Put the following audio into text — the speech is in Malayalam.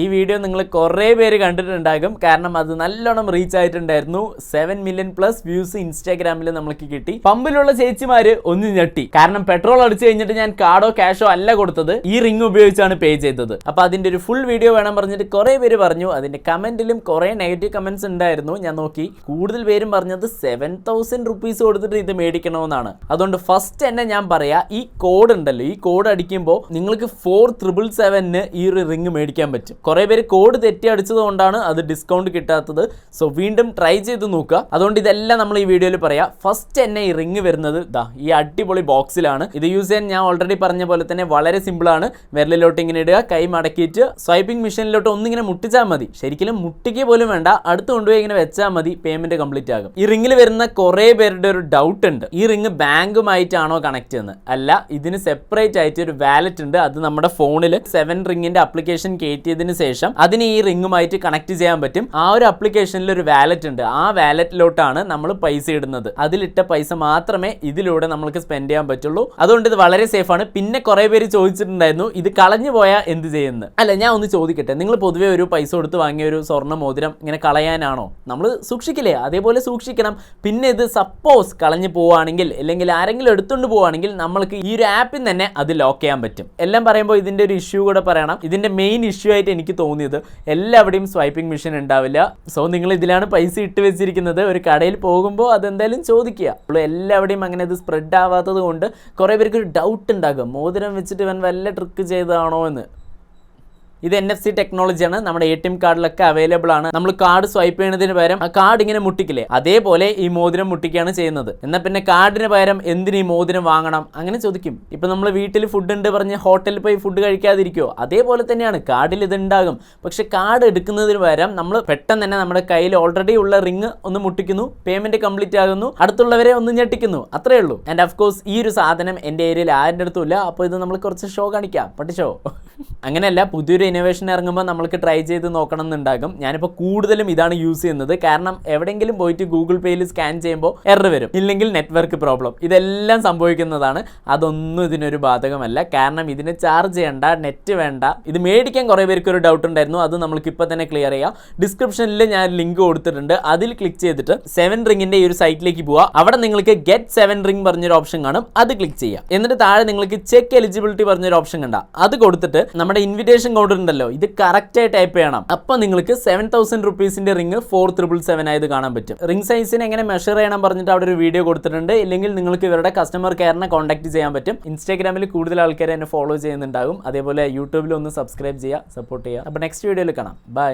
ഈ വീഡിയോ നിങ്ങൾ കുറേ പേര് കണ്ടിട്ടുണ്ടാകും. കാരണം അത് നല്ലോണം റീച്ച് ആയിട്ടുണ്ടായിരുന്നു. സെവൻ മില്യൺ പ്ലസ് വ്യൂസ് ഇൻസ്റ്റാഗ്രാമിൽ നമ്മൾക്ക് കിട്ടി. പമ്പിലുള്ള ചേച്ചിമാര് ഒന്ന് ഞെട്ടി. കാരണം പെട്രോൾ അടിച്ചു കഴിഞ്ഞിട്ട് ഞാൻ കാർഡോ ക്യാഷോ അല്ല കൊടുത്തത്. ഈ റിംഗ് ഉപയോഗിച്ചാണ് പേ ചെയ്തത്. അപ്പൊ അതിന്റെ ഒരു ഫുൾ വീഡിയോ വേണം പറഞ്ഞിട്ട് കുറേ പേര് പറഞ്ഞു. അതിന്റെ കമന്റിലും കുറേ നെഗറ്റീവ് കമന്റ്സ് ഉണ്ടായിരുന്നു. ഞാൻ നോക്കി. കൂടുതൽ പേരും പറഞ്ഞത് സെവൻ തൗസൻഡ് റുപ്പീസ് കൊടുത്തിട്ട് ഇത് മേടിക്കണമെന്നാണ്. അതുകൊണ്ട് ഫസ്റ്റ് തന്നെ ഞാൻ പറയാ ഈ കോഡ് ഉണ്ടല്ലോ ഈ കോഡ് അടിക്കുമ്പോൾ നിങ്ങൾക്ക് ഫോർ ത്രിബിൾ സെവനിന് ഈ ഒരു റിംഗ് മേടിക്കാൻ പറ്റും. കുറേ പേര് കോഡ് തെറ്റി അടിച്ചതുകൊണ്ടാണ് അത് ഡിസ്കൗണ്ട് കിട്ടാത്തത്. സോ വീണ്ടും ട്രൈ ചെയ്ത് നോക്കുക. അതുകൊണ്ട് ഇതെല്ലാം നമ്മൾ ഈ വീഡിയോയിൽ പറയാം. ഫസ്റ്റ് തന്നെ ഈ റിങ് വരുന്നത് ദാ ഈ അടിപൊളി ബോക്സിലാണ് ഇത് യൂസ് ചെയ്യാൻ ഞാൻ ഓൾറെഡി പറഞ്ഞ പോലെ തന്നെ വളരെ സിമ്പിൾ ആണ്. വിരലിലോട്ട് ഇങ്ങനെ ഇടുക കൈ മടക്കിയിട്ട് സ്വൈപ്പിംഗ് മെഷീനിലോട്ട് ഒന്നിങ്ങനെ മുട്ടിച്ചാൽ മതി. ശരിക്കും മുട്ടിക്കുക പോലും വേണ്ട. അടുത്ത് കൊണ്ടുപോയി ഇങ്ങനെ വെച്ചാൽ മതി പേയ്മെന്റ് കംപ്ലീറ്റ് ആകും. ഈ റിങ്ങിൽ വരുന്ന കുറേ പേരുടെ ഒരു ഡൗട്ട് ഉണ്ട്. ഈ റിങ് ബാങ്കുമായിട്ടാണോ കണക്ട് ചെയ്യുന്നത്? അല്ല ഇതിന് സെപ്പറേറ്റ് ആയിട്ട് ഒരു വാലറ്റ് ഉണ്ട്. അത് നമ്മുടെ ഫോണിൽ സെവൻ റിംഗിന്റെ അപ്ലിക്കേഷൻ കയറ്റിയതിന് ശേഷം അതിന് ഈ റിങ്ങുമായിട്ട് കണക്ട് ചെയ്യാൻ പറ്റും. ആ ഒരു അപ്ലിക്കേഷനിൽ ഒരു വാലറ്റ് ഉണ്ട്. ആ വാലറ്റിലോട്ടാണ് നമ്മൾ പൈസ ഇടുന്നത്. അതിലിട്ട പൈസ മാത്രമേ ഇതിലൂടെ നമുക്ക് സ്പെൻഡ് ചെയ്യാൻ പറ്റുള്ളൂ. അതുകൊണ്ട് ഇത് വളരെ സേഫ് ആണ്. പിന്നെ കുറെ പേര് ചോദിച്ചിട്ടുണ്ടായിരുന്നു ഇത് കളഞ്ഞു പോയാൽ എന്ത് ചെയ്യുന്നത് അല്ല ഞാൻ ഒന്ന് ചോദിക്കട്ടെ. നിങ്ങൾ പൊതുവേ ഒരു പൈസ കൊടുത്ത് വാങ്ങിയ ഒരു സ്വർണ മോതിരം ഇങ്ങനെ കളയാനാണോ? നമ്മൾ സൂക്ഷിക്കില്ലേ? അതേപോലെ സൂക്ഷിക്കണം. പിന്നെ ഇത് സപ്പോസ് കളഞ്ഞു പോവുകയാണെങ്കിൽ അല്ലെങ്കിൽ ആരെങ്കിലും എടുത്തുകൊണ്ട് പോവുകയാണെങ്കിൽ നമ്മൾക്ക് ഈ ഒരു ആപ്പിൽ തന്നെ അത് ലോക്ക് ചെയ്യാൻ പറ്റും. എല്ലാം പറയുമ്പോൾ ഇതിന്റെ ഒരു ഇഷ്യൂ കൂടെ പറയണം. ഇതിന്റെ മെയിൻ ഇഷ്യൂ ആയിട്ട് എനിക്ക് തോന്നിയത് എല്ലാവിടെയും സ്വൈപ്പിംഗ് മെഷീൻ ഉണ്ടാവില്ല. സോ നിങ്ങൾ ഇതിലാണ് പൈസ ഇട്ട് വെച്ചിരിക്കുന്നത്. ഒരു കടയിൽ പോകുമ്പോൾ അതെന്തായാലും ചോദിക്കുക. അപ്പോൾ എല്ലാവിടെയും അങ്ങനെ അത് സ്പ്രെഡ് ആവാത്തത് കൊണ്ട് കുറേ പേർക്ക് ഒരു ഡൗട്ട് ഉണ്ടാകും. മോതിരം വെച്ചിട്ട് ഇവൻ വല്ല ട്രിക്ക് ചെയ്തതാണോ എന്ന്. ഇത് എൻ എഫ് സി ടെക്നോളജിയാണ് നമ്മുടെ എ ടി എം കാർഡിലൊക്കെ അവൈലബിൾ ആണ്. നമ്മൾ കാർഡ് സ്വൈപ്പ് ചെയ്യുന്നതിന് പകരം ആ കാർഡ് ഇങ്ങനെ മുട്ടിക്കില്ലേ? അതേപോലെ ഈ മോതിരം മുട്ടിക്കുകയാണ് ചെയ്യുന്നത്. എന്നാൽ പിന്നെ കാർഡിന് പകരം എന്തിന് ഈ മോതിരം വാങ്ങണം? അങ്ങനെ ചോദിക്കും. ഇപ്പൊ നമ്മൾ വീട്ടിൽ ഫുഡ് ഉണ്ട് പറഞ്ഞ് ഹോട്ടലിൽ പോയി ഫുഡ് കഴിക്കാതിരിക്കുമോ അതേപോലെ തന്നെയാണ് കാർഡിൽ ഇതുണ്ടാകും പക്ഷേ കാർഡ് എടുക്കുന്നതിന് പകരം നമ്മൾ പെട്ടെന്ന് തന്നെ നമ്മുടെ കയ്യിൽ ഓൾറെഡി ഉള്ള റിങ് ഒന്ന് മുട്ടിക്കുന്നു. പേയ്മെന്റ് കംപ്ലീറ്റ് ആകുന്നു. അടുത്തുള്ളവരെ ഒന്ന് ഞെട്ടിക്കുന്നു. അത്രേ ഉള്ളൂ. ആൻഡ് ഓഫ് കോഴ്സ് ഈ ഒരു സാധനം എന്റെ ഏരിയയിൽ ആരുടെ അടുത്തും ഇല്ല. അപ്പോൾ ഇത് നമ്മൾ കുറച്ച് ഷോ കാണിക്കാം. ഷോ അങ്ങനെയല്ല പുതിയൊരു ഇന്നോവേഷൻ ഇറങ്ങുമ്പോൾ നമ്മൾക്ക് ട്രൈ ചെയ്ത് നോക്കണം എന്നുണ്ടാകും ഞാനിപ്പോൾ കൂടുതലും ഇതാണ് യൂസ് ചെയ്യുന്നത്. കാരണം എവിടെയെങ്കിലും പോയിട്ട് ഗൂഗിൾ പേയിൽ സ്കാൻ ചെയ്യുമ്പോൾ എറർ വരും. ഇല്ലെങ്കിൽ നെറ്റ്വർക്ക് പ്രോബ്ലം ഇതെല്ലാം സംഭവിക്കുന്നതാണ്. അതൊന്നും ഇതിനൊരു ബാധകമല്ല. കാരണം ഇതിന് ചാർജ് ചെയ്യേണ്ട നെറ്റ് വേണ്ട. ഇത് മേടിക്കാൻ കുറേ പേർക്ക് ഒരു ഡൗട്ട് ഉണ്ടായിരുന്നു. അത് നമ്മൾക്ക് ഇപ്പോൾ തന്നെ ക്ലിയർ ചെയ്യാം. ഡിസ്ക്രിപ്ഷനിൽ ഞാൻ ലിങ്ക് കൊടുത്തിട്ടുണ്ട്. അതിൽ ക്ലിക്ക് ചെയ്തിട്ട് സെവൻ റിംഗിന്റെ ഈ ഒരു സൈറ്റിലേക്ക് പോവുക അവിടെ നിങ്ങൾക്ക് ഗെറ്റ് സെവൻ റിംഗ് പറഞ്ഞൊരു ഓപ്ഷൻ കാണും. അത് ക്ലിക്ക് ചെയ്യുക എന്നിട്ട് താഴെ നിങ്ങൾക്ക് ചെക്ക് എലിജിബിലിറ്റി പറഞ്ഞൊരു ഓപ്ഷൻ കണ്ട. അത് കൊടുത്തിട്ട് നമ്മുടെ ഇൻവിറ്റേഷൻ കൗണ്ടർ ഉണ്ടല്ലോ ഇത് കറക്റ്റായി ടൈപ്പ് ചെയ്യണം. അപ്പോൾ നിങ്ങൾക്ക് സെവൻ തൗസൻഡ് റുപ്പീസിന്റെ റിംഗ് ഫോർ ത്രിപിൾ സെവൻ ആയത് കാണാൻ പറ്റും. റിംഗ് സൈസിന് എങ്ങനെ മെഷർ ചെയ്യണം പറഞ്ഞിട്ട് അവിടെ ഒരു വീഡിയോ കൊടുത്തിട്ടുണ്ട്. ഇല്ലെങ്കിൽ നിങ്ങൾക്ക് ഇവരുടെ കസ്റ്റമർ കെയറിനെ കോൺടാക്ട് ചെയ്യാൻ പറ്റും. ഇൻസ്റ്റാഗ്രാമിൽ കൂടുതൽ ആൾക്കാരെ എന്നെ ഫോളോ ചെയ്യുന്നുണ്ടാകും. അതേപോലെ യൂട്യൂബിൽ ഒന്ന് സബ്സ്ക്രൈബ് ചെയ്യുക സപ്പോർട്ട് ചെയ്യുക. അപ്പോൾ നെക്സ്റ്റ് വീഡിയോയിൽ കാണാം. ബൈ